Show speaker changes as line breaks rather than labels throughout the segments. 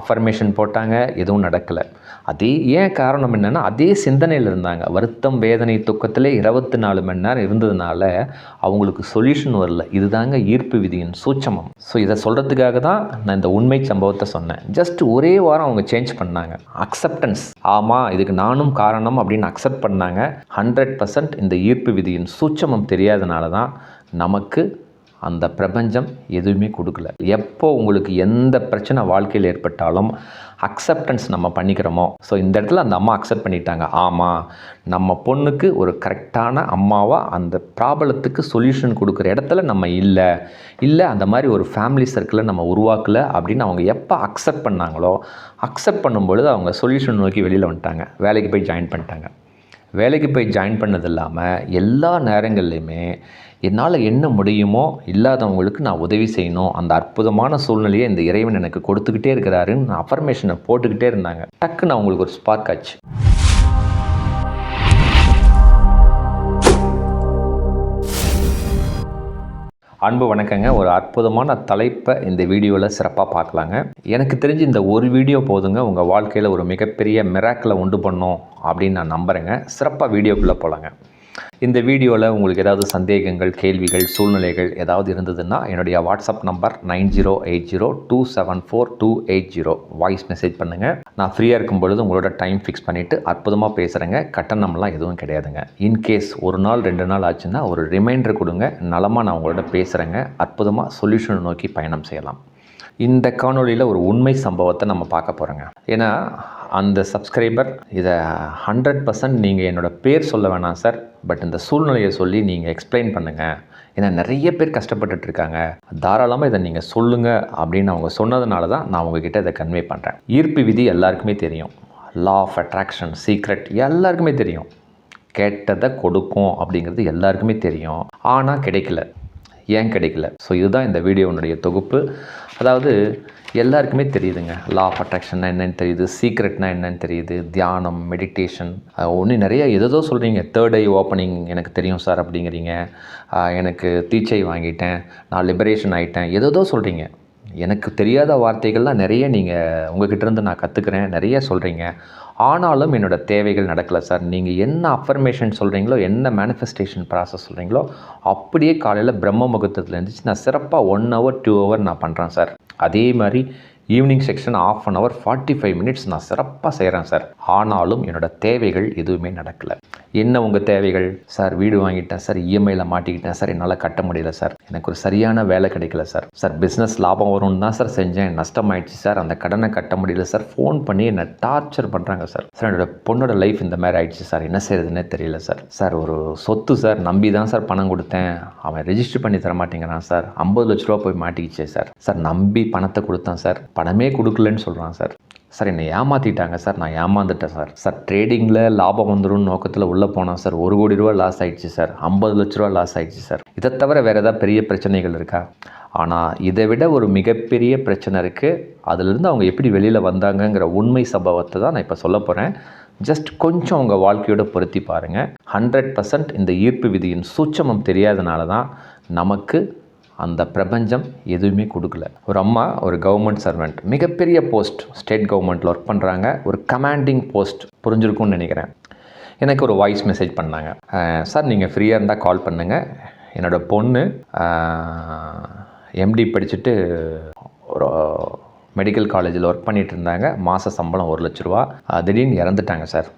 Affirmation போட்டாங்க எதுவும் நடக்கலை. அதே ஏன் காரணம் என்னென்னா அதே சிந்தனையில் இருந்தாங்க. வருத்தம் வேதனை துக்கத்திலே இருபத்தி நாலு மணி நேரம் இருந்ததுனால அவங்களுக்கு சொல்யூஷன் வரல. இதுதாங்க ஈர்ப்பு விதியின் சூட்சமம். ஸோ இதை சொல்கிறதுக்காக தான் நான் இந்த உண்மை சம்பவத்தை சொன்னேன். ஜஸ்ட் ஒரே வாரம் அவங்க சேஞ்ச் பண்ணாங்க. அக்செப்டன்ஸ் ஆமாம் இதுக்கு நானும் காரணம் அப்படின்னு அக்செப்ட் பண்ணாங்க. ஹண்ட்ரட் பர்சன்ட் இந்த ஈர்ப்பு விதியின் சூட்சமம் தெரியாதனால தான் நமக்கு அந்த பிரபஞ்சம் எதுவுமே கொடுக்கல. எப்போ உங்களுக்கு எந்த பிரச்சனை வாழ்க்கையில் ஏற்பட்டாலும் அக்செப்டன்ஸ் நம்ம பண்ணிக்கிறோமோ? ஸோ இந்த இடத்துல அந்த அம்மா அக்செப்ட் பண்ணிட்டாங்க. ஆமாம் நம்ம பொண்ணுக்கு ஒரு கரெக்டான அம்மாவாக அந்த ப்ராப்ளத்துக்கு சொல்யூஷன் கொடுக்குற இடத்துல நம்ம இல்லை. இல்லை அந்த மாதிரி ஒரு ஃபேமிலி சர்க்கிளை நம்ம உருவாக்கலை அப்படின்னு அவங்க எப்போ அக்செப்ட் பண்ணாங்களோ அக்செப்ட் பண்ணும்பொழுது அவங்க சொல்யூஷன் நோக்கி வெளியில் வந்துட்டாங்க. வேலைக்கு போய் ஜாயின் பண்ணிட்டாங்க. வேலைக்கு போய் ஜாயின் பண்ணது இல்லாமல் எல்லா நேரங்கள்லையுமே என்னால் என்ன முடியுமோ இல்லாதவங்களுக்கு நான் உதவி செய்யணும். அந்த அற்புதமான சூழ்நிலையை இந்த இறைவன் எனக்கு கொடுத்துக்கிட்டே இருக்கிறாருன்னு நான் அஃபர்மேஷனை போட்டுக்கிட்டே இருந்தாங்க. டக்குன்னு அவங்களுக்கு ஒரு ஸ்பார்க் ஆச்சு. அன்பு வணக்கங்க. ஒரு அற்புதமான தலைப்பை இந்த வீடியோவில் சிறப்பாக பார்க்கலாங்க. எனக்கு தெரிஞ்சு இந்த ஒரு வீடியோ போதுங்க. உங்கள் வாழ்க்கையில் ஒரு மிகப்பெரிய மிராக்கில் உண்டு பண்ணும் அப்படின்னு நான் நம்புகிறேங்க சிறப்பாக வீடியோக்குள்ளே போகலாங்க இந்த வீடியோவில் உங்களுக்கு ஏதாவது சந்தேகங்கள் கேள்விகள் சூழ்நிலைகள் ஏதாவது இருந்ததுன்னா என்னுடைய WhatsApp number nine zero eight zero two seven four two eight zero. Voice message பண்ணுங்கள் நான் ஃப்ரீயாக இருக்கும் பொழுது உங்களோட டைம் ஃபிக்ஸ் பண்ணிவிட்டு அற்புதமாக பேசுகிறேங்க கட்டணம்லாம் எதுவும் கிடையாதுங்க. இன்கேஸ் ஒரு நாள் ரெண்டு நாள் ஆச்சுன்னா ஒரு ரிமைண்டர் கொடுங்க. நலமாக நான் உங்களோட பேசுகிறேங்க அற்புதமாக சொல்யூஷன் நோக்கி பயணம் செய்யலாம். இந்த காணொலியில் ஒரு உண்மை சம்பவத்தை நம்ம பார்க்க போகிறோங்க ஏன்னா அந்த சப்ஸ்கிரைபர் இதை ஹண்ட்ரட் பர்சன்ட் நீங்கள் என்னோடய பேர் சொல்ல வேணாம் சார் பட் இந்த சூழ்நிலையை சொல்லி நீங்கள் எக்ஸ்பிளைன் பண்ணுங்கள் ஏன்னா நிறைய பேர் கஷ்டப்பட்டுட்டு இருக்காங்க. தாராளமாக இதை நீங்கள் சொல்லுங்கள் அப்படின்னு அவங்க சொன்னதுனால தான் நான் உங்ககிட்ட இதை கன்வே பண்ணுறேன் ஈர்ப்பு விதி எல்லாருக்குமே தெரியும். லா ஆஃப் அட்ராக்ஷன் சீக்ரெட் எல்லாருக்குமே தெரியும். கேட்டதை கொடுக்கும் அப்படிங்கிறது எல்லாருக்குமே தெரியும். ஆனால் கிடைக்கல. ஏன் கிடைக்கல? ஸோ இதுதான் இந்த வீடியோனுடைய தொகுப்பு. அதாவது எல்லாருக்குமே தெரியுதுங்க. லா ஆஃப் அட்ராக்ஷன்னா என்னென்னு தெரியுது சீக்ரெட்னா என்னென்னு தெரியுது தியானம் மெடிடேஷன் ஒன்று நிறைய எதோ சொல்கிறீங்க தேர்ட் ஐ ஓப்பனிங் எனக்கு தெரியும் சார் அப்படிங்கிறீங்க. எனக்கு தீச்சை வாங்கிட்டேன் நான் லிபரேஷன் ஆகிட்டேன் எதோ சொல்கிறீங்க எனக்கு தெரியாத வார்த்தைகள்லாம் நிறைய நீங்கள் உங்ககிட்ட இருந்து நான் கற்றுக்கிறேன் நிறைய சொல்கிறீங்க ஆனாலும் என்னோட தேவைகள் நடக்கலை சார் நீங்கள் என்ன அஃபர்மேஷன் சொல்கிறீங்களோ என்ன மேனிஃபெஸ்டேஷன் ப்ராசஸ் சொல்கிறீங்களோ அப்படியே காலையில் பிரம்ம முகூர்த்தத்தில் இருந்துச்சு நான் சிறப்பாக ஒன் ஹவர் டூ ஹவர் நான் பண்ணுறேன் சார் அதே மாதிரி evening section half an hour forty five minutes நான் சிறப்பாக செய்கிறேன் சார் ஆனாலும் என்னோட தேவைகள் எதுவுமே நடக்கலை. என்ன உங்கள் தேவைகள்? சார் வீடு வாங்கிட்டேன் சார் இஎம்ஐயில் மாட்டிக்கிட்டேன் சார் என்னால் கட்ட முடியல சார் எனக்கு ஒரு சரியான வேலை கிடைக்கல சார் சார் பிஸ்னஸ் லாபம் வரும்னு தான் சார் செஞ்சேன். நஷ்டம் ஆயிடுச்சு சார் அந்த கடனை கட்ட முடியல சார் ஃபோன் பண்ணி என்னை டார்ச்சர் பண்ணுறாங்க சார் சார் என்னோட பொண்ணோட லைஃப் இந்த மாதிரி ஆயிடுச்சு சார் என்ன செய்யறதுன்னே தெரியல சார் சார் ஒரு சொத்து சார் நம்பி தான் சார் பணம் கொடுத்தேன். அவன் ரெஜிஸ்டர் பண்ணி தர மாட்டேங்கிறான் சார் ஐம்பது லட்ச ரூபா போய் மாட்டிக்கிச்சே சார் சார் நம்பி பணத்தை கொடுத்தேன் சார் பணமே கொடுக்கலன்னு சொல்கிறான் சார். சார் என்னை ஏமாற்றிட்டாங்க சார். நான் ஏமாந்துட்டேன் சார். சார் ட்ரேடிங்கில் லாபம் வந்துடும் நோக்கத்தில் உள்ளே போனேன் சார். ஒரு கோடி ரூபா லாஸ் ஆகிடுச்சு சார். ஐம்பது லட்ச ரூபா லாஸ் ஆயிடுச்சு சார். இதை தவிர வேறு ஏதாவது பெரிய பிரச்சனைகள் இருக்கா? ஆனால் இதை விட ஒரு மிகப்பெரிய பிரச்சனை இருக்குது அதிலிருந்து அவங்க எப்படி வெளியில் வந்தாங்கங்கிற உண்மை சம்பவத்தை தான் நான் இப்போ சொல்ல போகிறேன் ஜஸ்ட் கொஞ்சம் உங்கள் வாழ்க்கையோட பொருத்தி பாருங்கள் ஹண்ட்ரட் பர்சன்ட் இந்த ஈர்ப்பு விதியின் சூட்சமம் தெரியாதனால தான் நமக்கு அந்த பிரபஞ்சம் எதுவுமே கொடுக்கல. ஒரு அம்மா ஒரு கவர்மெண்ட் சர்வெண்ட் மிகப்பெரிய போஸ்ட் ஸ்டேட் கவர்மெண்ட்டில் ஒர்க் பண்ணுறாங்க ஒரு கமாண்டிங் போஸ்ட் புரிஞ்சிருக்கும்னு நினைக்கிறேன். எனக்கு ஒரு வாய்ஸ் மெசேஜ் பண்ணாங்க. சார் நீங்கள் ஃப்ரீயாக இருந்தால் கால் பண்ணுங்கள் என்னோடய பொண்ணு எம்டி படிச்சுட்டு ஒரு மெடிக்கல் காலேஜில் ஒர்க் பண்ணிகிட்டு இருந்தாங்க. மாத சம்பளம் ஒரு லட்ச ரூபா. திடீர்னு இறந்துட்டாங்க சார்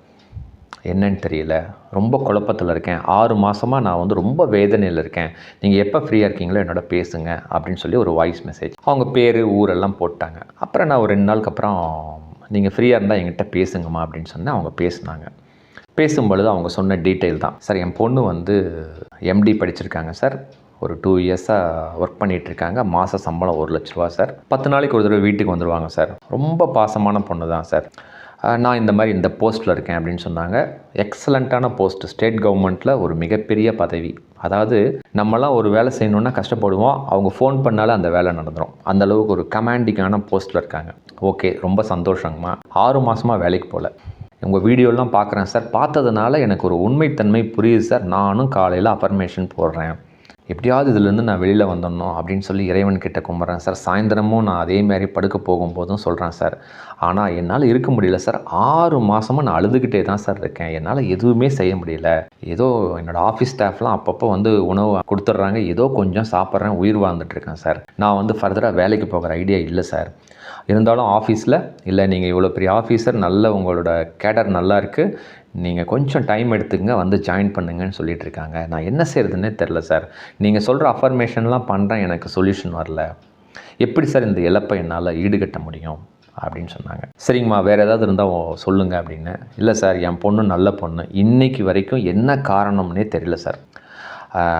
என்னன்னு தெரியல. ரொம்ப குழப்பத்தில் இருக்கேன். ஆறு மாதமாக நான் வந்து ரொம்ப வேதனையில் இருக்கேன். நீங்கள் எப்போ ஃப்ரீயாக இருக்கீங்களோ என்னோட பேசுங்க அப்படின்னு சொல்லி ஒரு வாய்ஸ் மெசேஜ் அவங்க பேர் ஊரெல்லாம் போட்டாங்க. அப்புறம் நான் ஒரு ரெண்டு நாளுக்கு அப்புறம் நீங்கள் ஃப்ரீயாக இருந்தால் எங்கிட்ட பேசுங்கம்மா அப்படின்னு சொன்னேன். அவங்க பேசுனாங்க. பேசும்பொழுது அவங்க சொன்ன டீட்டெயில் தான். சார் என் பொண்ணு வந்து எம்டி படிச்சிருக்காங்க சார். ஒரு டூ இயர்ஸாக ஒர்க் பண்ணிகிட்ருக்காங்க இருக்காங்க. மாத சம்பளம் ஒரு லட்ச ரூபா சார். பத்து நாளைக்கு ஒரு தடவை வீட்டுக்கு வந்துடுவாங்க சார். ரொம்ப பாசமான பொண்ணு தான் சார். நான் இந்த மாதிரி இந்த போஸ்ட்டில் இருக்கேன் அப்படின்னு சொன்னாங்க. எக்ஸலண்ட்டான போஸ்ட். ஸ்டேட் கவர்மெண்ட்டில் ஒரு மிகப்பெரிய பதவி. அதாவது நம்மலாம் ஒரு வேலை செய்யணுன்னா கஷ்டப்படுவோம். அவங்க ஃபோன் பண்ணாலே அந்த வேலை நடந்துடும் அந்த அளவுக்கு ஒரு கமாண்டிங்கான போஸ்ட்டில் இருக்காங்க. ஓகே ரொம்ப சந்தோஷங்கம்மா. ஆறு மாதமாக வேலைக்கு போகல உங்கள் வீடியோலாம் பார்க்குறேன் சார். பார்த்ததுனால எனக்கு ஒரு உண்மைத்தன்மை புரியுது சார். நானும் காலையில் அஃபர்மேஷன் போடுறேன். எப்படியாவது இதுலேருந்து நான் வெளியில் வந்துடணும் அப்படின்னு சொல்லி இறைவன் கிட்ட கும்பிட்றேன் சார். சாயந்தரமும் நான் அதே மாதிரி படுக்க போகும்போதும் சொல்கிறேன் சார். ஆனால் என்னால் இருக்க முடியல சார். ஆறு மாதமாக நான் அழுதுகிட்டே தான் சார் இருக்கேன். என்னால் எதுவுமே செய்ய முடியல. ஏதோ என்னோடய ஆஃபீஸ் ஸ்டாஃப்லாம் அப்பப்போ வந்து உணவு கொடுத்துட்றாங்க. ஏதோ கொஞ்சம் சாப்பிட்றேன் உயிர் வாழ்ந்துட்டு இருக்கேன் சார். நான் வந்து ஃபர்தராக வேலைக்கு போகிற ஐடியா இல்லை சார். இருந்தாலும் ஆஃபீஸில் இல்லை நீங்கள் இவ்வளோ பெரிய ஆஃபீஸர் நல்ல உங்களோட கேடர் நல்லா இருக்குது நீங்கள் கொஞ்சம் டைம் எடுத்துங்க வந்து ஜாயின் பண்ணுங்கன்னு சொல்லிட்டு இருக்காங்க நான் என்ன செய்கிறதுனே தெரில சார். நீங்கள் சொல்கிற அஃபர்மேஷன்லாம் பண்ணுறேன் எனக்கு சொல்யூஷன் வரல. எப்படி சார் இந்த இழப்பை என்னால் ஈடுகட்ட முடியும்? அப்படின்னு சொன்னாங்க. சரிங்கம்மா வேறு ஏதாவது இருந்தால் சொல்லுங்கள் அப்படின்னு. இல்லை சார் என் பொண்ணு நல்ல பொண்ணு. இன்னைக்கு வரைக்கும் என்ன காரணம்னே தெரியல சார்.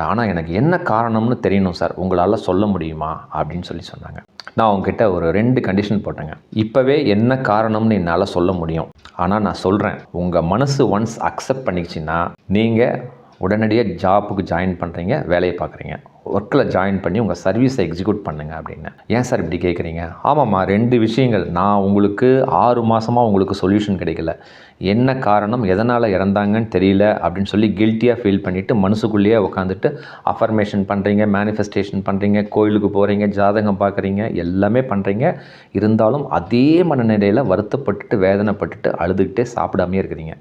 ஆனால் எனக்கு என்ன காரணம்னு தெரியணும் சார். உங்களால் சொல்ல முடியுமா? அப்படின்னு சொல்லி சொன்னாங்க. நான் உங்ககிட்ட ஒரு ரெண்டு கண்டிஷன் போட்டேங்க. இப்போவே என்ன காரணம்னு என்னால் சொல்ல முடியும். ஆனால் நான் சொல்கிறேன் உங்கள் மனசு ஒன்ஸ் அக்செப்ட் பண்ணிக்கிச்சின்னா நீங்கள் உடனடியாக ஜாப்புக்கு ஜாயின் பண்ணுறீங்க வேலையை பார்க்குறீங்க. ஒர்க்கில் ஜாயின் பண்ணி உங்கள் சர்வீஸை எக்ஸிக்யூட் பண்ணுங்க அப்படின்னு. ஏன் சார் இப்படி கேட்குறீங்க ஆமாம்மா ரெண்டு விஷயங்கள். நான் உங்களுக்கு ஆறு மாதமாக உங்களுக்கு சொல்யூஷன் கிடைக்கல. என்ன காரணம் எதனால் இறந்தாங்கன்னு தெரியல அப்படின்னு சொல்லி கில்ட்டியாக ஃபீல் பண்ணிவிட்டு மனசுக்குள்ளேயே உட்காந்துட்டு அஃபர்மேஷன் பண்ணுறீங்க மேனிஃபெஸ்டேஷன் பண்ணுறீங்க கோயிலுக்கு போகிறீங்க ஜாதகம் பார்க்குறீங்க எல்லாமே பண்ணுறீங்க இருந்தாலும் அதே மனநிலையில் வருத்தப்பட்டுட்டு வேதனைப்பட்டுட்டு அழுதுகிட்டே சாப்பிடாமே இருக்கிறீங்க.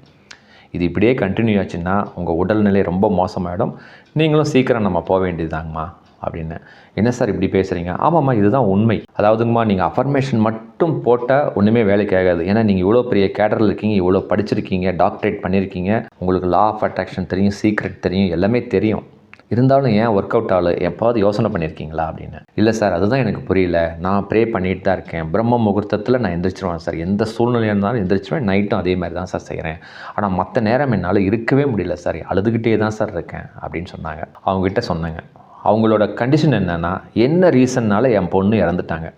இது இப்படியே கண்டினியூ ஆச்சுன்னா உங்கள் உடல்நிலை ரொம்ப மோசமாயிடும். நீங்களும் சீக்கிரம் நம்ம போக வேண்டியதுதாங்கம்மா அப்படின்னு. என்ன சார் இப்படி பேசுகிறீங்க ஆமாம்மா இதுதான் உண்மை. அதாவதுங்கம்மா நீங்கள் அஃபர்மேஷன் மட்டும் போட்டால் ஒன்றுமே வேலைக்கு ஆகாது. ஏன்னா நீங்கள் இவ்வளோ பெரிய கேடரில் இருக்கீங்க இவ்வளோ படிச்சிருக்கீங்க டாக்டரேட் பண்ணியிருக்கீங்க உங்களுக்கு லா ஆஃப் அட்ராக்ஷன் தெரியும் சீக்ரெட் தெரியும் எல்லாமே தெரியும். இருந்தாலும் ஏன் ஒர்க் அவுட் ஆகல எப்போது யோசனை பண்ணியிருக்கீங்களா அப்படின்னு? இல்லை சார் அதுதான் எனக்கு புரியல. நான் ப்ரே பண்ணிட்டு தான் இருக்கேன். பிரம்ம முகூர்த்தத்தில் நான் எந்திரிச்சிருவேன் சார். எந்த சூழ்நிலையாக இருந்தாலும் எந்திரிச்சிருவேன். நைட்டும் அதே மாதிரி தான் சார் செய்கிறேன் ஆனால் மற்ற நேரம் என்னால் இருக்கவே முடியல சார். அழுதுகிட்டே தான் சார் இருக்கேன் அப்படின்னு சொன்னாங்க. அவங்ககிட்ட சொன்னாங்க. அவங்களோட கண்டிஷன் என்னென்னா என்ன ரீசன்னால் என் பொண்ணு இறந்துட்டாங்க.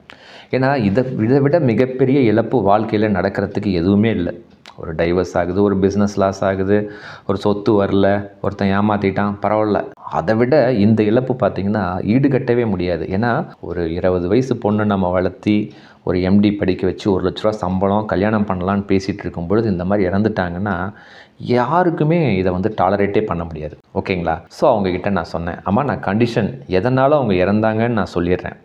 ஏன்னா இதை இதை விட மிகப்பெரிய இழப்பு வாழ்க்கையில் நடக்கிறதுக்கு எதுவுமே இல்லை. ஒரு டைவர்ஸ் ஆகுது ஒரு பிஸ்னஸ் லாஸ் ஆகுது ஒரு சொத்து வரல ஒருத்தன் ஏமாற்றிட்டான் பரவாயில்ல. அதை விட இந்த இழப்பு பார்த்திங்கன்னா ஈடுகட்டவே முடியாது. ஏன்னா ஒரு இருபது வயசு பொண்ணு நம்ம வளர்த்தி ஒரு எம்டி படிக்க வச்சு ஒரு லட்ச ரூபா சம்பளம் கல்யாணம் பண்ணலான்னு பேசிகிட்டு இருக்கும் பொழுது இந்த மாதிரி இறந்துட்டாங்கன்னா யாருக்குமே இதை வந்து டாலரேட்டே பண்ண முடியாது. ஓகேங்களா ஸோ அவங்கக்கிட்ட நான் சொன்னேன் அம்மா நான் கண்டிஷன் எதனால் அவங்க இறந்தாங்கன்னு நான் சொல்லிடுறேன்.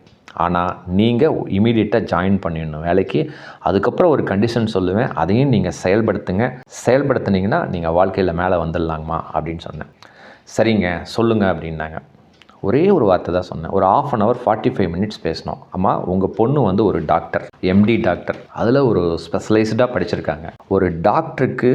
ஆனால் நீங்கள் இமீடியட்டாக ஜாயின் பண்ணிடணும் வேலைக்கு. அதுக்கப்புறம் ஒரு கண்டிஷன் சொல்லுவேன். அதையும் நீங்கள் செயல்படுத்துங்க. செயல்படுத்துனீங்கன்னா நீங்கள் வாழ்க்கையில் மேலே வந்துடலாங்கம்மா அப்படின்னு சொன்னேன். சரிங்க சொல்லுங்கள் அப்படின்னாங்க. ஒரே ஒரு வார்த்தை தான் சொன்னேன். ஒரு half an hour forty five minutes பேசினோம். அம்மா உங்கள் பொண்ணு வந்து ஒரு டாக்டர் எம்டி டாக்டர் அதில் ஒரு ஸ்பெஷலைஸ்டாக படிச்சிருக்காங்க. ஒரு டாக்டருக்கு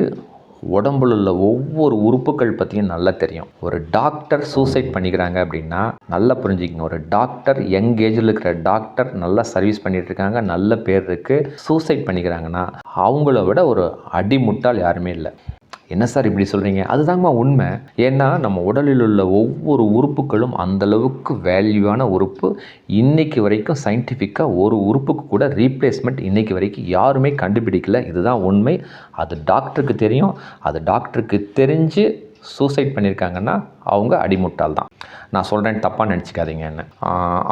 உடம்புல உள்ள ஒவ்வொரு உறுப்புகள் பற்றியும் நல்லா தெரியும். ஒரு டாக்டர் சூசைட் பண்ணிக்கிறாங்க அப்படின்னா நல்லா புரிஞ்சுக்கணும். ஒரு டாக்டர் யங் ஏஜில் இருக்கிற டாக்டர் நல்லா சர்வீஸ் பண்ணிட்டு இருக்காங்க நல்ல பேர் இருக்குது சூசைட் பண்ணிக்கிறாங்கன்னா அவங்கள விட ஒரு அடிமுட்டால் யாருமே இல்லை. என்ன சார் இப்படி சொல்கிறீங்க அதுதாங்கம்மா உண்மை. ஏன்னா நம்ம உடலில் உள்ள ஒவ்வொரு உறுப்புகளும் அந்தளவுக்கு வேல்யூவான உறுப்பு. இன்றைக்கு வரைக்கும் சயின்டிஃபிக்காக ஒரு உறுப்புக்கு கூட ரீப்ளேஸ்மெண்ட் இன்றைக்கு வரைக்கும் யாருமே கண்டுபிடிக்கல. இதுதான் உண்மை. அது டாக்டருக்கு தெரியும். அது டாக்டருக்கு தெரிஞ்சு சூசைட் பண்ணியிருக்காங்கன்னா அவங்க அடிமுட்டால் தான் நான் சொல்கிறேன் தப்பாக நினச்சிக்காதீங்கன்னு.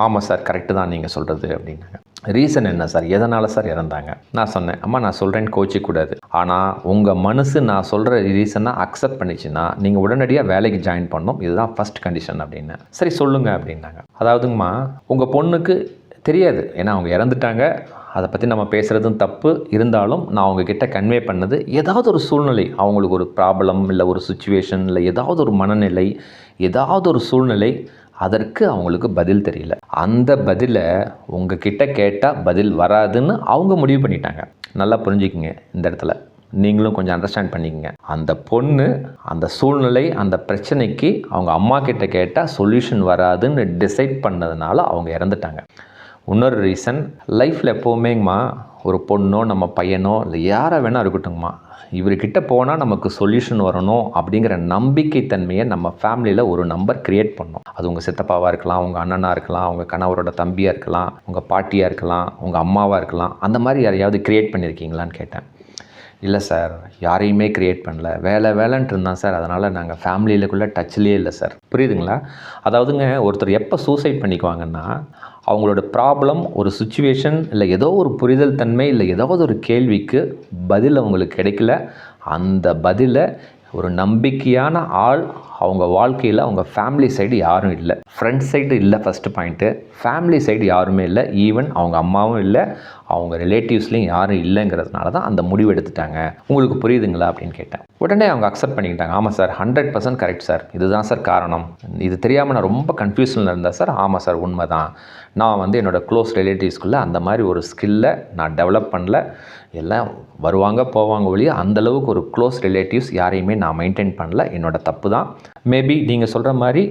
ஆமாம் சார் கரெக்டு தான் நீங்கள் சொல்கிறது அப்படின்னாங்க. ரீசன் என்ன சார் எதனால் சார் இறந்தாங்க? நான் சொன்னேன். அம்மா நான் சொல்கிறேன்னு கோச்சிக்கூடாது ஆனால் உங்கள் மனசு நான் சொல்கிற ரீசனை அக்செப்ட் பண்ணிச்சுன்னா நீங்கள் உடனடியாக வேலைக்கு ஜாயின் பண்ணோம் இதுதான் ஃபஸ்ட் கண்டிஷன் அப்படின்னு. சரி சொல்லுங்கள் அப்படின்னாங்க. அதாவதுங்கம்மா உங்கள் பொண்ணுக்கு தெரியாது. ஏன்னா அவங்க இறந்துட்டாங்க. அதை பற்றி நம்ம பேசுகிறதும் தப்பு. இருந்தாலும் நான் அவங்கக்கிட்ட கன்வே பண்ணது ஏதாவது ஒரு சூழ்நிலை. அவங்களுக்கு ஒரு ப்ராப்ளம் இல்லை ஒரு சுச்சுவேஷன் இல்லை ஏதாவது ஒரு மனநிலை ஏதாவது ஒரு சூழ்நிலை. அதற்கு அவங்களுக்கு பதில் தெரியல. அந்த பதிலை உங்ககிட்ட கேட்டால் பதில் வராதுன்னு அவங்க முடிவு பண்ணிட்டாங்க. நல்லா புரிஞ்சுக்கிங்க இந்த இடத்துல. நீங்களும் கொஞ்சம் அண்டர்ஸ்டாண்ட் பண்ணிக்கங்க. அந்த பொண்ணு அந்த சூழ்நிலை அந்த பிரச்சனைக்கு அவங்க அம்மா கிட்ட கேட்டால் சொல்யூஷன் வராதுன்னு டிசைட் பண்ணதுனால அவங்க இறந்துட்டாங்க. இன்னொரு ரீசன் லைஃப்பில் எப்போவுமேங்கம்மா ஒரு பொண்ணோ நம்ம பையனோ இல்லை யாரை வேணால் இருக்கட்டும்மா. இவர்கிட்ட போனால் நமக்கு சொல்யூஷன் வரணும் அப்படிங்கிற நம்பிக்கை தன்மையை நம்ம ஃபேமிலியில் ஒரு நம்பர் க்ரியேட் பண்ணோம். அது உங்கள் சித்தப்பாவாக இருக்கலாம் உங்கள் அண்ணனாக இருக்கலாம் உங்கள் கணவரோட தம்பியாக இருக்கலாம் உங்கள் பாட்டியாக இருக்கலாம் உங்கள் அம்மாவாக இருக்கலாம். அந்த மாதிரி யாரையாவது க்ரியேட் பண்ணியிருக்கீங்களான்னு கேட்டேன். இல்லை சார் யாரையுமே க்ரியேட் பண்ணல. வேலை வேலைன்ட்டு இருந்தான் சார். அதனால் நாங்கள் ஃபேமிலியிலக்குள்ளே டச்லேயே இல்லை சார். புரியுதுங்களா? அதாவதுங்க ஒருத்தர் எப்போ சூசைட் பண்ணிக்குவாங்கன்னா அவங்களோட ப்ராப்ளம் ஒரு சுச்சுவேஷன் இல்லை ஏதோ ஒரு புரிதல் தன்மை இல்லை ஏதாவது ஒரு கேள்விக்கு பதில் அவங்களுக்கு கிடைக்கல. அந்த பதிலை ஒரு நம்பிக்கையான ஆள் அவங்க வாழ்க்கையில் அவங்க ஃபேமிலி சைடு யாரும் இல்லை. ஃப்ரெண்ட்ஸ் சைடு இல்லை ஃபஸ்ட்டு பாயிண்ட்டு ஃபேமிலி சைடு யாருமே இல்லை. ஈவன் அவங்க அம்மாவும் இல்லை. அவங்க ரிலேட்டிவ்ஸ்லேயும் யாரும் இல்லைங்கிறதுனால தான் அந்த முடிவு எடுத்துட்டாங்க. உங்களுக்கு புரியுதுங்களா அப்படின்னு கேட்டேன். உடனே அவங்க அக்செப்ட் பண்ணிக்கிட்டாங்க. ஆமாம் sir hundred percent correct sir இதுதான் சார் காரணம். இது தெரியாமல் நான் ரொம்ப கன்ஃபியூஷனில் இருந்தேன் சார் ஆமாம் சார் உண்மை தான் நான் வந்து என்னோடய க்ளோஸ் ரிலேட்டிவ்ஸ்குள்ளே அந்த மாதிரி ஒரு ஸ்கில்லை நான் டெவலப் பண்ணல. எல்லாம் வருவாங்க போவாங்க ஒழிய அந்தளவுக்கு ஒரு க்ளோஸ் ரிலேட்டிவ்ஸ் யாரையுமே நான் மெயின்டைன் பண்ணல. என்னோட தப்பு தான். மேபி நீங்கள் சொல்கிற மாதிரி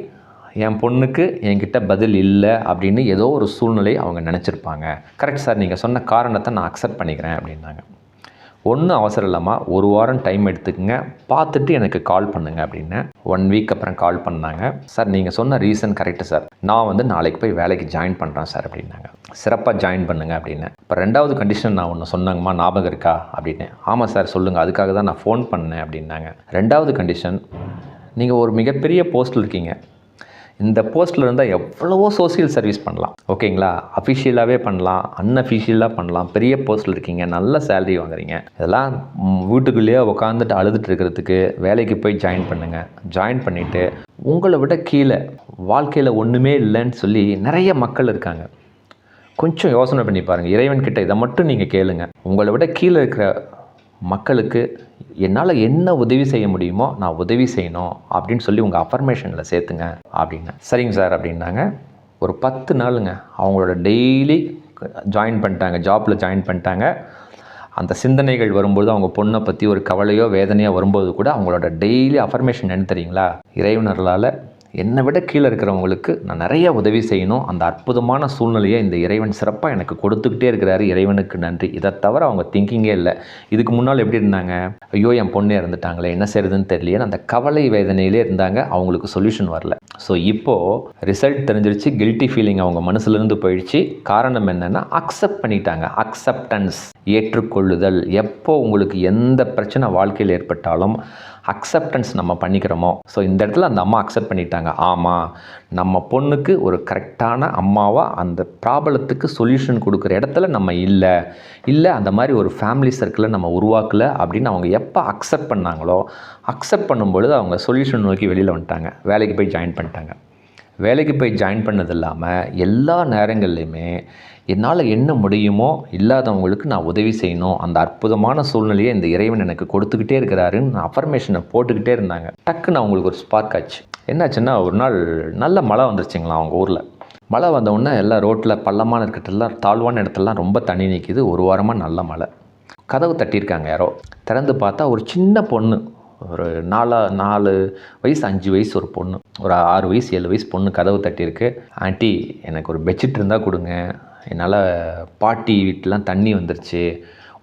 என் பொண்ணுக்கு என்கிட்ட பதில் இல்லை அப்படின்னு ஏதோ ஒரு சூழ்நிலை அவங்க நினச்சிருப்பாங்க. கரெக்ட் சார் நீங்கள் சொன்ன காரணத்தை நான் அக்செப்ட் பண்ணிக்கிறேன் அப்படின்னாங்க. ஒன்றும் அவசரம் இல்லாமல் ஒரு வாரம் டைம் எடுத்துக்கங்க. பார்த்துட்டு எனக்கு கால் பண்ணுங்க அப்படின்னு. ஒன் வீக் அப்புறம் கால் பண்ணாங்க. சார் நீங்கள் சொன்ன ரீசன் கரெக்டு சார் நான் வந்து நாளைக்கு போய் வேலைக்கு ஜாயின் பண்ணுறேன் சார் அப்படின்னாங்க. சிறப்பாக ஜாயின் பண்ணுங்க அப்படின்னு. இப்போ ரெண்டாவது கண்டிஷன் நான் ஒன்று சொன்னாங்கம்மா ஞாபகம் இருக்கா அப்படின்னு. ஆமாம் சார் சொல்லுங்கள் அதுக்காக தான் நான் ஃபோன் பண்ணேன் அப்படின்னாங்க. ரெண்டாவது கண்டிஷன் நீங்கள் ஒரு மிகப்பெரிய போஸ்ட்டில் இருக்கீங்க. இந்த போஸ்ட்டில் இருந்தால் எவ்வளவோ சோசியல் சர்வீஸ் பண்ணலாம். ஓகேங்களா? அஃபிஷியலாகவே பண்ணலாம். அன்அஃபிஷியலாக பண்ணலாம். பெரிய போஸ்ட்டில் இருக்கீங்க. நல்ல சேலரி வாங்குறீங்க. இதெல்லாம் வீட்டுக்குள்ளேயே உட்காந்துட்டு அழுதுட்டு இருக்கிறதுக்கு வேலைக்கு போய் ஜாயின் பண்ணுங்கள் ஜாயின் பண்ணிவிட்டு உங்களை விட கீழே வாழ்க்கையில் ஒன்றுமே இல்லைன்னு சொல்லி நிறைய மக்கள் இருக்காங்க. கொஞ்சம் யோசனை பண்ணி பாருங்கள் இறைவன்கிட்ட இதை மட்டும் நீங்கள் கேளுங்க. உங்களை விட கீழே இருக்கிற மக்களுக்கு என்னால் என்ன உதவி செய்ய முடியுமோ நான் உதவி செய்யணும் அப்படின்னு சொல்லி உங்கள் அஃபர்மேஷனில் சேர்த்துங்க அப்படின்னு. சரிங்க சார் அப்படின்னாங்க. ஒரு பத்து நாளுங்க அவங்களோட டெய்லி ஜாயின் பண்ணிட்டாங்க ஜாப்பில் ஜாயின் பண்ணிட்டாங்க. அந்த சிந்தனைகள் வரும்போது அவங்க பொண்ணை பற்றி ஒரு கவலையோ வேதனையோ வரும்போது கூட அவங்களோட டெய்லி அஃபர்மேஷன் என்ன தெரியுங்களா? இறைவனர்களால் என்னை விட கீழே இருக்கிறவங்களுக்கு நான் நிறைய உதவி செய்யணும். அந்த அற்புதமான சூழ்நிலையை இந்த இறைவன் சிறப்பாக எனக்கு கொடுத்துக்கிட்டே இருக்கிறாரு. இறைவனுக்கு நன்றி. இதை தவிர அவங்க திங்கிங்கே இல்லை. இதுக்கு முன்னால் எப்படி இருந்தாங்க? ஐயோ என் பொண்ணு இறந்துட்டாங்களே என்ன செய்யறதுன்னு தெரியலையே. அந்த கவலை வேதனையிலே இருந்தாங்க. அவங்களுக்கு சொல்யூஷன் வரல. ஸோ இப்போது ரிசல்ட் தெரிஞ்சிருச்சு. கில்ட்டி ஃபீலிங் அவங்க மனசுலேருந்து போயிடுச்சு. காரணம் என்னென்னா அக்செப்ட் பண்ணிட்டாங்க. அக்செப்டன்ஸ் ஏற்றுக்கொள்ளுதல். எப்போ உங்களுக்கு எந்த பிரச்சனை வாழ்க்கையில் ஏற்பட்டாலும் அக்செப்டன்ஸ் நம்ம பண்ணிக்கிறோமோ? ஸோ இந்த இடத்துல அந்த அம்மா அக்செப்ட் பண்ணிட்டாங்க. ஆமாம் நம்ம பொண்ணுக்கு ஒரு கரெக்டான அம்மாவாக அந்த ப்ராப்ளத்துக்கு சொல்யூஷன் கொடுக்குற இடத்துல நம்ம இல்லை. இல்லை அந்த மாதிரி ஒரு ஃபேமிலி சர்க்கிளை நம்ம உருவாக்கலை அப்படின்னு அவங்க எப்போ அக்செப்ட் பண்ணாங்களோ அக்செப்ட் பண்ணும்பொழுது அவங்க சொல்யூஷன் நோக்கி வெளியில் வந்துட்டாங்க. வேலைக்கு போய் ஜாயின் பண்ணிட்டாங்க. வேலைக்கு போய் ஜாயின் பண்ணது இல்லாமல் எல்லா நேரங்கள்லையுமே என்னால் என்ன முடியுமோ இல்லாதவங்களுக்கு நான் உதவி செய்யணும். அந்த அற்புதமான சூழ்நிலையை இந்த இறைவன் எனக்கு கொடுத்துக்கிட்டே இருக்கிறாருன்னு நான் அஃபர்மேஷனை போட்டுக்கிட்டே இருந்தாங்க. டக்குன்னு அவங்களுக்கு ஒரு ஸ்பார்க் ஆச்சு. என்னாச்சுன்னா ஒரு நாள் நல்ல மழை வந்துருச்சுங்களா அவங்க ஊரில். மழை வந்தவுடனே எல்லாம் ரோட்டில் பள்ளமான இருக்கிறதெல்லாம் தாழ்வான இடத்துலலாம் ரொம்ப தண்ணி நிற்கிது ஒரு வாரமாக நல்ல மழை. கதவு தட்டியிருக்காங்க யாரோ. திறந்து பார்த்தா ஒரு சின்ன பொண்ணு. ஒரு நாலா நாலு வயசு அஞ்சு வயசு ஒரு பொண்ணு. ஒரு ஆறு வயசு ஏழு வயசு பொண்ணு கதவு தட்டியிருக்கு. ஆண்டி எனக்கு ஒரு பெட்ஷீட் இருந்தால் கொடுங்க. என்னால் பாட்டி வீட்டிலாம் தண்ணி வந்துருச்சு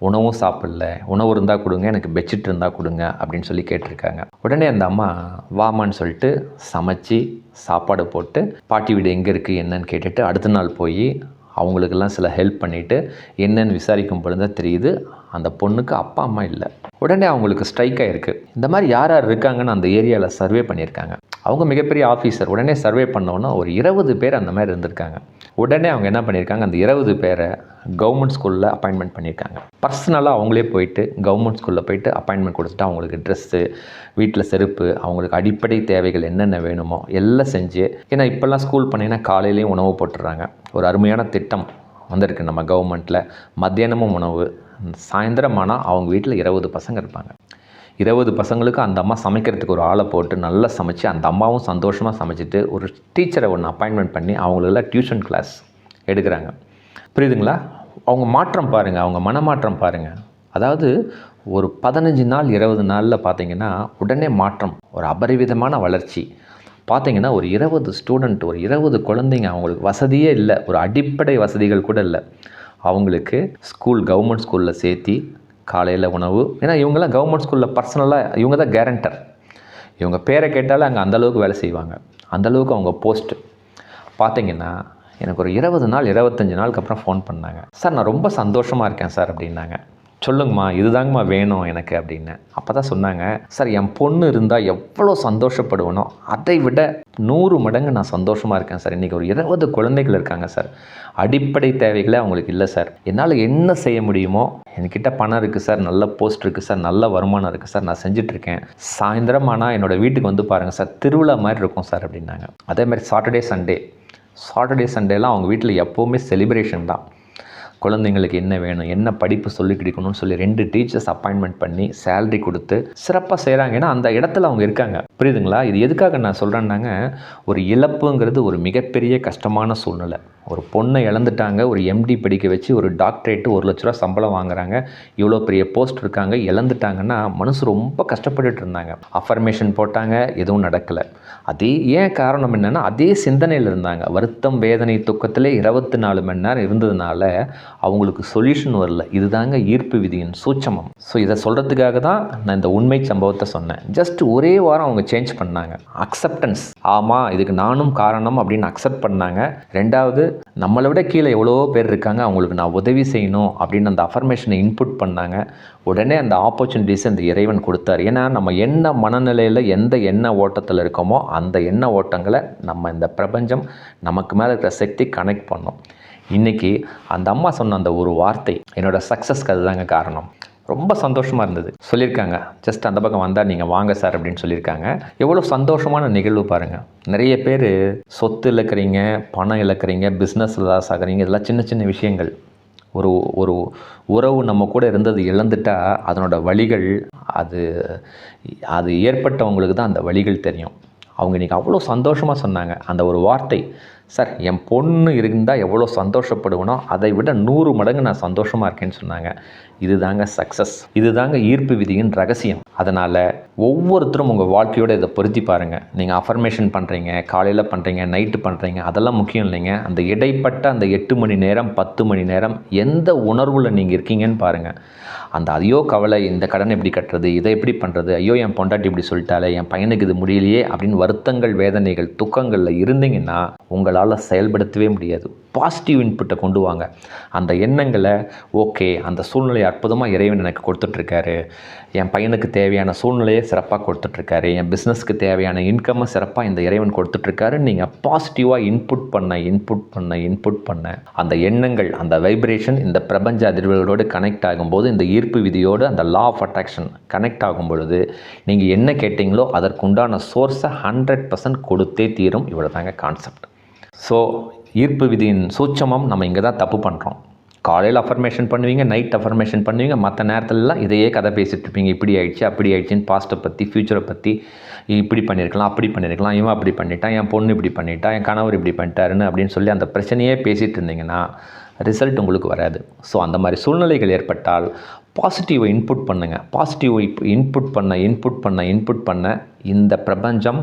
உணவும் சாப்பிடல உணவு இருந்தால் கொடுங்க எனக்கு பெட்ஷீட் இருந்தால் கொடுங்க அப்படின்னு சொல்லி கேட்டிருக்காங்க. உடனே அந்த அம்மா வாமான்னு சொல்லிட்டு சமைச்சு சாப்பாடு போட்டு பாட்டி வீடு எங்கே இருக்குது என்னன்னு கேட்டுட்டு அடுத்த நாள் போய் அவங்களுக்கெல்லாம் சில ஹெல்ப் பண்ணிவிட்டு என்னன்னு விசாரிக்கும் பொழுது தான் தெரியுது அந்த பொண்ணுக்கு அப்பா அம்மா இல்லை. உடனே அவங்களுக்கு ஸ்ட்ரைக் ஆகிருக்கு இந்த மாதிரி யார் யார் இருக்காங்கன்னு அந்த ஏரியாவில் சர்வே பண்ணியிருக்காங்க. அவங்க மிகப்பெரிய ஆஃபீஸர் உடனே சர்வே பண்ணோன்னா ஒரு இருபது பேர் அந்த மாதிரி இருந்திருக்காங்க. உடனே அவங்க என்ன பண்ணியிருக்காங்க? அந்த இருபது பேரை கவர்மெண்ட் ஸ்கூலில் அப்பாயின்மெண்ட் பண்ணியிருக்காங்க. பர்சனலாக அவங்களே போயிட்டு கவர்மெண்ட் ஸ்கூலில் போயிட்டு அப்பாயின்மெண்ட் கொடுத்துட்டு அவங்களுக்கு ட்ரெஸ்ஸு வீட்டில் செருப்பு அவங்களுக்கு அடிப்படை தேவைகள் என்னென்ன வேணுமோ எல்லாம் செஞ்சு ஏன்னா இப்போல்லாம் ஸ்கூல் பண்ணிங்கன்னா காலையிலையும் உணவு போட்டுடுறாங்க. ஒரு அருமையான திட்டம் வந்திருக்கு நம்ம கவர்மெண்ட்டில் மத்தியானமும் உணவு சாயந்தரம் ஆனால் அவங்க வீட்டில் இருபது பசங்க இருப்பாங்க. இருபது பசங்களுக்கு அந்த அம்மா சமைக்கிறதுக்கு ஒரு ஆளை போட்டு நல்லா சமைச்சு அந்த அம்மாவும் சந்தோஷமாக சமைச்சிட்டு ஒரு டீச்சரை ஒன்று அப்பாயின்மெண்ட் பண்ணி அவங்களுக்கெல்லாம் டியூஷன் கிளாஸ் எடுக்கிறாங்க. புரியுதுங்களா? அவங்க மாற்றம் பாருங்கள் அவங்க மனமாற்றம் பாருங்கள் அதாவது ஒரு பதினஞ்சு நாள் இருபது நாளில் பார்த்தீங்கன்னா உடனே மாற்றம் ஒரு அபரிவிதமான வளர்ச்சி. பார்த்தீங்கன்னா ஒரு இருபது ஸ்டூடெண்ட் ஒரு இருபது குழந்தைங்க அவங்களுக்கு வசதியே இல்லை ஒரு அடிப்படை வசதிகள் கூட இல்லை. அவங்களுக்கு ஸ்கூல் கவர்மெண்ட் ஸ்கூலில் சேர்த்தி காலையில் உணவு. ஏன்னா இவங்கெல்லாம் கவர்மெண்ட் ஸ்கூலில் பர்சனலாக இவங்க தான் கேரண்டர் இவங்க பேரை கேட்டாலே அங்கே அந்தளவுக்கு வேலை செய்வாங்க. அந்தளவுக்கு அவங்க போஸ்ட்டு பார்த்தீங்கன்னா எனக்கு ஒரு இருபது நாள் இருபத்தஞ்சி நாளுக்கு அப்புறம் ஃபோன் பண்ணாங்க. சார் நான் ரொம்ப சந்தோஷமாக இருக்கேன் சார் அப்படின்னாங்க. சொல்லுங்கம்மா இதுதாங்கம்மா வேணும் எனக்கு அப்படின்னு. அப்போ தான் சொன்னாங்க சார் என் பொண்ணு இருந்தால் எவ்வளோ சந்தோஷப்படுவேனோ அதை விட நூறு மடங்கு நான் சந்தோஷமாக இருக்கேன் சார். இன்றைக்கி ஒரு இருபது குழந்தைகள் இருக்காங்க சார். அடிப்படை தேவைகளே அவங்களுக்கு இல்லை சார். என்னால் என்ன செய்ய முடியுமோ என்கிட்ட பணம் இருக்குது சார். நல்ல போஸ்ட் இருக்குது சார். நல்ல வருமானம் இருக்குது சார். நான் செஞ்சிட்ருக்கேன். சாயந்தரம் ஆனால் என்னோடய வீட்டுக்கு வந்து பாருங்கள் சார். திருவிழா மாதிரி இருக்கும் சார் அப்படின்னாங்க. அதே மாதிரி சாட்டர்டே சண்டே சாட்டர்டே சண்டேலாம் அவங்க வீட்டில் எப்போவுமே செலிப்ரேஷன் தான். குழந்தைங்களுக்கு என்ன வேணும் என்ன படிப்பு சொல்லி கிடைக்கணும்னு சொல்லி ரெண்டு டீச்சர்ஸ் அப்பாயின்மெண்ட் பண்ணி சேலரி கொடுத்து சிறப்பாக செய்கிறாங்க ஏன்னா அந்த இடத்துல அவங்க இருக்காங்க. புரியுதுங்களா? இது எதுக்காக நான் சொல்கிறேன்னாங்க ஒரு இழப்புங்கிறது ஒரு மிகப்பெரிய கஷ்டமான சூழ்நிலை. ஒரு பொண்ணை இழந்துட்டாங்க ஒரு எம்டி படிக்க வச்சு ஒரு டாக்டரேட்டு ஒரு லட்ச ரூபா சம்பளம் வாங்குறாங்க இவ்வளோ பெரிய போஸ்ட் இருக்காங்க இழந்துட்டாங்கன்னா மனசு ரொம்ப கஷ்டப்பட்டுட்டு இருந்தாங்க. அஃபர்மேஷன் போட்டாங்க எதுவும் நடக்கலை. அதே ஏன் காரணம் என்னென்னா அதே சிந்தனையில் இருந்தாங்க. வருத்தம் வேதனை துக்கத்திலே இருபத்தி நாலு மணி நேரம் இருந்ததுனால அவங்களுக்கு சொல்யூஷன் வரல. இதுதாங்க ஈர்ப்பு விதியின் சூட்சமம். ஸோ இதை சொல்கிறதுக்காக தான் நான் இந்த உண்மை சம்பவத்தை சொன்னேன். ஜஸ்ட் ஒரே வாரம் அவங்க சேஞ்ச் பண்ணாங்க. அக்செப்டன்ஸ் ஆமாம் இதுக்கு நானும் காரணம் அப்படின்னு அக்செப்ட் பண்ணாங்க. ரெண்டாவது நம்மளை விட கீழே எவ்வளோ பேர் இருக்காங்க. அவங்களுக்கு நான் உதவி செய்யணும் அப்படின்னு அந்த அஃபர்மேஷனை இன்புட் பண்ணாங்க. உடனே அந்த ஆப்பர்ச்சுனிட்டிஸ் அந்த இறைவன் கொடுத்தார். ஏன்னா நம்ம என்ன மனநிலையில் எந்த எண்ண ஓட்டத்தில் இருக்கோமோ அந்த எண்ண ஓட்டங்களை நம்ம இந்த பிரபஞ்சம் நமக்கு மேலே இருக்கிற சக்தி கனெக்ட் பண்ணோம். இன்றைக்கி அந்த அம்மா சொன்ன அந்த ஒரு வார்த்தை என்னோடய சக்ஸஸ்க்கு அதுதாங்க காரணம். ரொம்ப சந்தோஷமாக இருந்தது. சொல்லியிருக்காங்க. ஜஸ்ட் அந்த பக்கம் வந்தால் நீங்கள் வாங்க சார் அப்படின்னு சொல்லியிருக்காங்க. எவ்வளோ சந்தோஷமான நிகழ்வு பாருங்கள் நிறைய பேர் சொத்து இழக்கிறீங்க பணம் இழக்கிறீங்க பிஸ்னஸ் லாஸ் ஆகிறீங்க இதெல்லாம் சின்ன சின்ன விஷயங்கள். ஒரு ஒரு உறவு நம்ம கூட இருந்தது இழந்துட்டா அதனோட வழிகள் அது அது ஏற்பட்டவங்களுக்கு தான் அந்த வழிகள் தெரியும். அவங்க இன்றைக்கி அவ்வளோ சந்தோஷமாக சொன்னாங்க. அந்த ஒரு வார்த்தை சார் என் பொண்ணு இருந்தால் எவ்வளோ சந்தோஷப்படுவேனோ அதை விட நூறு மடங்கு நான் சந்தோஷமாக இருக்கேன்னு சொன்னாங்க. இதுதாங்க சக்ஸஸ் இதுதாங்க ஈர்ப்பு விதியின் ரகசியம். அதனால் ஒவ்வொருத்தரும் உங்கள் வாழ்க்கையோட இதை பொருத்தி பாருங்கள் நீங்கள் அஃபர்மேஷன் பண்ணுறீங்க காலையில் பண்ணுறீங்க நைட்டு பண்ணுறீங்க அதெல்லாம் முக்கியம் இல்லைங்க. அந்த இடைப்பட்ட அந்த எட்டு மணி நேரம் பத்து மணி நேரம் எந்த உணர்வில் நீங்கள் இருக்கீங்கன்னு பாருங்கள் அந்த அதையோ கவலை இந்த கடன் எப்படி கட்டுறது இதை எப்படி பண்ணுறது ஐயோ என் பொண்டாட்டி இப்படி சொல்லிட்டாலே என் பையனுக்கு இது முடியலையே அப்படின்னு வருத்தங்கள் வேதனைகள் துக்கங்களில் இருந்தீங்கன்னா உங்களால் செயல்படுத்தவே முடியாது. பாசிட்டிவ் இன்புட்டை கொண்டு வாங்க. அந்த எண்ணங்களை ஓகே அந்த சூழ்நிலையை அற்புதமாக இறைவன் எனக்கு கொடுத்துட்ருக்காரு. என் பையனுக்கு தேவையான சூழ்நிலையை சிறப்பாக கொடுத்துட்ருக்காரு. என் பிஸ்னஸ்க்கு தேவையான இன்கம்மை சிறப்பாக இந்த இறைவன் கொடுத்துட்ருக்காரு. நீங்கள் பாசிட்டிவாக இன்புட் பண்ண இன்புட் பண்ண இன்புட் பண்ண அந்த எண்ணங்கள் அந்த வைப்ரேஷன் இந்த பிரபஞ்ச அதிர்வுகளோடு கனெக்ட் ஆகும்போது இந்த ஈர்ப்பு விதியோடு அந்த லா ஆஃப் அட்ராக்ஷன் கனெக்ட் ஆகும் பொழுது நீங்கள் என்ன கேட்டிங்களோ அதற்குண்டான சோர்ஸை ஹண்ட்ரட் பர்சன்ட் கொடுத்தே தீரும். இவ்வளோ தாங்க கான்செப்ட் ஸோ ஈர்ப்பு விதியின் சூட்சமம் நம்ம இங்கே தான் தப்பு பண்ணுறோம் காலையில் அஃபர்மேஷன் பண்ணுவீங்க நைட் அஃபர்மேஷன் பண்ணுவீங்க மற்ற நேரத்துலலாம் இதையே கதை பேசிகிட்டு இருப்பீங்க. இப்படி ஆயிடுச்சு அப்படி ஆயிடுச்சுன்னு பாஸ்ட்டை பற்றி ஃப்யூச்சரை பற்றி இப்படி பண்ணியிருக்கலாம் அப்படி பண்ணியிருக்கலாம் இவன் அப்படி பண்ணிட்டான் என் பொண்ணு இப்படி பண்ணிட்டா என் கணவர் இப்படி பண்ணிட்டாருன்னு அப்படின்னு சொல்லி அந்த பிரச்சனையே பேசிகிட்டு இருந்தீங்கன்னா ரிசல்ட் உங்களுக்கு வராது. ஸோ அந்த மாதிரி சூழ்நிலைகள் ஏற்பட்டால் பாசிட்டிவை இன்புட் பண்ணுங்கள் பாசிட்டிவ் இன்புட் பண்ண இன்புட் பண்ண இன்புட் பண்ண இந்த பிரபஞ்சம்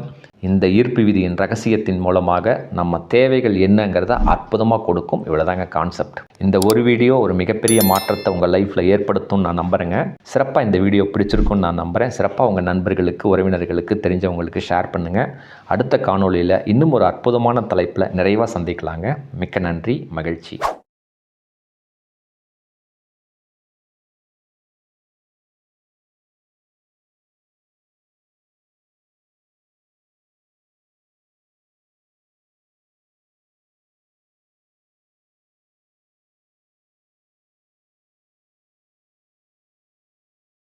இந்த ஈர்ப்பு விதியின் ரகசியத்தின் மூலமாக நம்ம தேவைகள் என்னங்கிறத அற்புதமாக கொடுக்கும். இவ்வளோதாங்க கான்செப்ட் இந்த ஒரு வீடியோ ஒரு மிகப்பெரிய மாற்றத்தை உங்கள் லைஃப்பில் ஏற்படுத்தும் நான் நம்புகிறேங்க சிறப்பாக இந்த வீடியோ பிடிச்சிருக்குன்னு நான் நம்புகிறேன் சிறப்பாக உங்கள் நண்பர்களுக்கு உறவினர்களுக்கு தெரிஞ்சவங்களுக்கு ஷேர் பண்ணுங்கள் அடுத்த காணொலியில் இன்னும் ஒரு அற்புதமான தலைப்பில் நிறைவாக சந்திக்கலாங்க. மிக்க நன்றி மகிழ்ச்சி.